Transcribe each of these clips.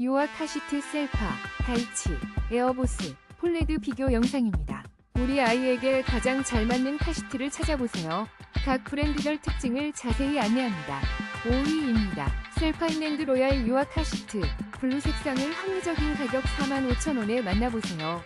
유아 카시트 셀파, 다이치, 에어보스, 폴레드 비교 영상입니다. 우리 아이에게 가장 잘 맞는 카시트를 찾아보세요. 각 브랜드별 특징을 자세히 안내합니다. 5위입니다. 셀파인랜드 로얄 유아 카시트, 블루 색상을 합리적인 가격 45,000원에 만나보세요.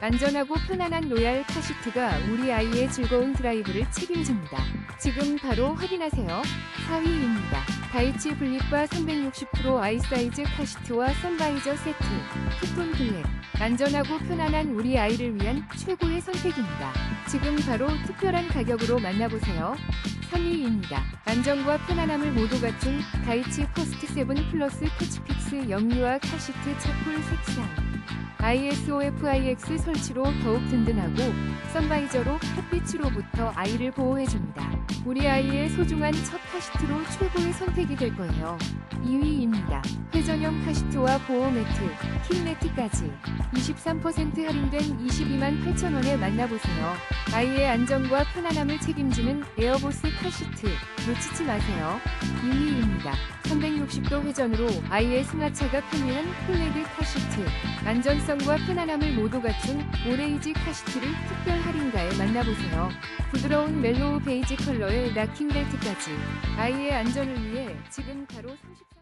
안전하고 편안한 로얄 카시트가 우리 아이의 즐거운 드라이브를 책임집니다. 지금 바로 확인하세요. 4위입니다. 다이치 블립바 360% 아이사이즈 카시트와 선바이저 세트, 투톤 블랙. 안전하고 편안한 우리 아이를 위한 최고의 선택입니다. 지금 바로 특별한 가격으로 만나보세요. 3위입니다. 안전과 편안함을 모두 갖춘 다이치 퍼스트 세븐 플러스 터치픽스 영유아 카시트 차콜 색상. ISOFIX 설치로 더욱 든든하고 선바이저로 햇빛으로부터 아이를 보호해줍니다. 우리 아이의 소중한 첫 카시트로 최고의 선택이 될 거예요. 2위입니다. 회전형 카시트와 보호 매트, 킹 매트까지 23% 할인된 22만 8천원에 만나보세요. 아이의 안전과 편안함을 책임지는 에어보스 카시트 놓치지 마세요. 2위입니다. 360도 회전으로 아이의 승하차가 편리한 폴레드 카시트 안전성과 편안함을 모두 갖춘 오레이지 카시트를 특별 할인가에 만나보세요. 부드러운 멜로우 베이지 컬러 의 락킹 벨트까지 아이의 안전을 위해 지금 바로 34